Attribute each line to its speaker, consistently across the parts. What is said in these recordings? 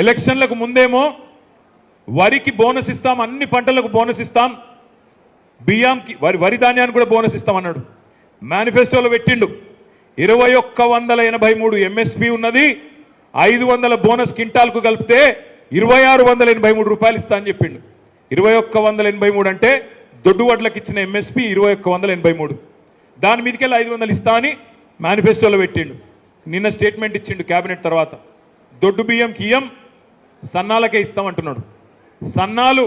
Speaker 1: ఎలక్షన్లకు ముందేమో వరికి బోనస్ ఇస్తాం అన్ని పంటలకు బోనస్ ఇస్తాం. బియ్యంకి వరి వరి ధాన్యానికి కూడా బోనస్ ఇస్తామన్నాడు మేనిఫెస్టోలో పెట్టిండు. ఇరవై ఒక్క వందల ఎనభై మూడు ఎంఎస్పి ఉన్నది. ఐదు వందల బోనస్ కింటాల్కు కలిపితే ఇరవై ఆరు వందల ఎనభై మూడు రూపాయలు ఇస్తా అని చెప్పిండు. ఇరవై ఒక్క వందల ఎనభై మూడు అంటే దొడ్డు వడ్లకు ఇచ్చిన ఎంఎస్పి ఇరవై ఒక్క వందల ఎనభై మూడు. దాని మీదకెళ్ళి ఐదు వందలు ఇస్తా అని మేనిఫెస్టోలో పెట్టిండు. నిన్న స్టేట్మెంట్ ఇచ్చిండు కేబినెట్ తర్వాత. దొడ్డు బియ్యం కియ్యం సన్నాలకే ఇస్తామంటున్నాడు. సన్నాలు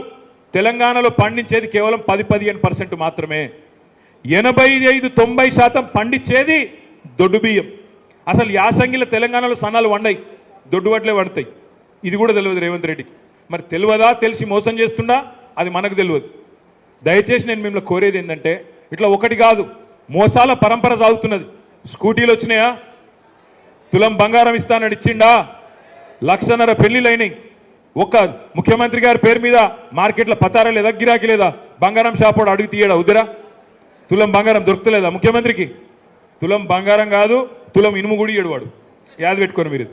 Speaker 1: తెలంగాణలో పండించేది కేవలం పది పదిహేను పర్సెంట్ మాత్రమే. ఎనభై ఐదు తొంభై శాతం పండించేది దొడ్డు బియ్యం. అసలు యాసంగిల తెలంగాణలో సన్నాలు వండాయి దొడ్డు వడ్లే పడతాయి ఇది కూడా తెలియదు రేవంత్ రెడ్డికి. మరి తెలియదా తెలిసి మోసం చేస్తుండా అది మనకు తెలియదు. దయచేసి నేను మిమ్మల్ని కోరేది ఏంటంటే ఇట్లా ఒకటి కాదు మోసాల పరంపర సాగుతున్నది. స్కూటీలు వచ్చినాయా? తులం బంగారం ఇస్తానని ఇచ్చిండా? లక్షన్నర పెళ్ళిలైనాయి ఒక్క ముఖ్యమంత్రి గారి పేరు మీద మార్కెట్లో పతారా లేదా గిరాకీ లేదా బంగారం షాపోడు అడుగు తీయడా ఉదిరా తులం బంగారం దొరుకుతలేదా ముఖ్యమంత్రికి? తులం బంగారం కాదు తులం ఇనుము కూడా ఇయ్యడు వాడు. యాద పెట్టుకొని మీరు.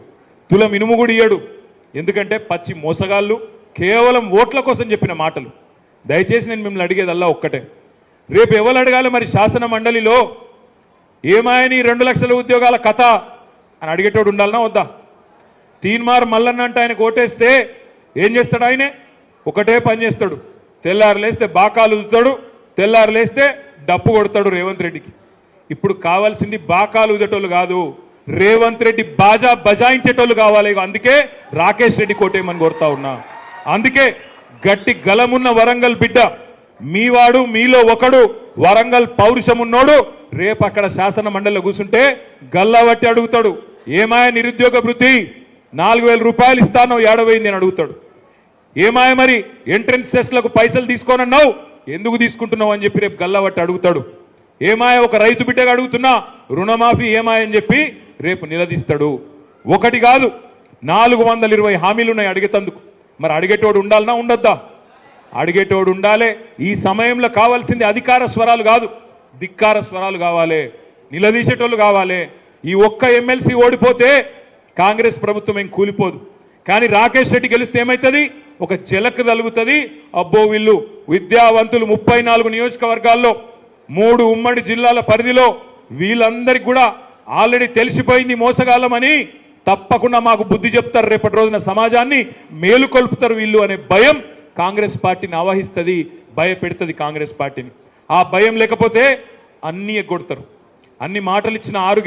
Speaker 1: తులం ఇనుము కూడా ఇయ్యడు. ఎందుకంటే పచ్చి మోసగాళ్ళు కేవలం ఓట్ల కోసం చెప్పిన మాటలు. దయచేసి నేను మిమ్మల్ని అడిగేదల్లా ఒక్కటే. రేపు ఎవరు అడగాలి మరి శాసన మండలిలో? ఏమాయని రెండు లక్షల ఉద్యోగాల కథ అని అడిగేటోడు ఉండాలనా వద్దా? తీన్మార్ మల్లన్న అంటే ఆయనకు ఓటేస్తే ఏం చేస్తాడు ఆయనే? ఒకటే పని చేస్తాడు. తెల్లారు లేస్తే బాకాలు ఉదుతాడు తెల్లారు లేస్తే డప్పు కొడతాడు రేవంత్ రెడ్డికి. ఇప్పుడు కావాల్సింది బాకాలు ఉదేటోళ్ళు కాదు రేవంత్ రెడ్డి బాజా బజాయించేటోళ్ళు కావాలి. అందుకే రాకేష్ రెడ్డి కోటేయమని కోరుతా ఉన్నా. అందుకే గట్టి గలమున్న వరంగల్ బిడ్డ మీవాడు మీలో ఒకడు వరంగల్ పౌరుషం ఉన్నోడు రేపు అక్కడ శాసన మండలిలో కూర్చుంటే గల్లా అడుగుతాడు. ఏమాయ నిరుద్యోగ వృత్తి? నాలుగు వేల రూపాయలు ఇస్తానో ఏడవైంది అని అడుగుతాడు. ఏమాయ మరి ఎంట్రన్స్ టెస్ట్లకు పైసలు తీసుకోనన్నావు? ఎందుకు తీసుకుంటున్నావు అని చెప్పి రేపు గల్లబట్టి అడుగుతాడు. ఏమాయ ఒక రైతు బిడ్డగా అడుగుతున్నా రుణమాఫీ ఏమాయ అని చెప్పి రేపు నిలదీస్తాడు. ఒకటి కాదు నాలుగు వందల ఇరవై హామీలు ఉన్నాయి అడిగేతందుకు మరి అడిగేటోడు ఉండాలనా ఉండొద్దా? అడిగేటోడు ఉండాలే. ఈ సమయంలో కావాల్సింది అధికార స్వరాలు కాదు ధిక్కార స్వరాలు కావాలి నిలదీసేటోళ్ళు కావాలి. ఈ ఒక్క ఎమ్మెల్సీ ఓడిపోతే కాంగ్రెస్ ప్రభుత్వం ఏం కూలిపోదు. కానీ రాకేష్ రెడ్డి గెలిస్తే ఏమవుతుంది ఒక జలక్ తలుగుతుంది. అబ్బో వీళ్ళు విద్యావంతులు ముప్పై నాలుగు నియోజకవర్గాల్లో మూడు ఉమ్మడి జిల్లాల పరిధిలో వీళ్ళందరికీ కూడా ఆల్రెడీ తెలిసిపోయింది మోసగాళ్ళమని తప్పకుండా మాకు బుద్ధి చెప్తారు రేపటి రోజున సమాజాన్ని. మేలుకొల్పుతారు వీళ్ళు అనే భయం కాంగ్రెస్ పార్టీని ఆవహిస్తుంది భయపెడుతుంది కాంగ్రెస్ పార్టీని. ఆ భయం లేకపోతే అన్నీ ఎగ్గొడతారు. అన్ని మాటలు ఇచ్చిన ఆరు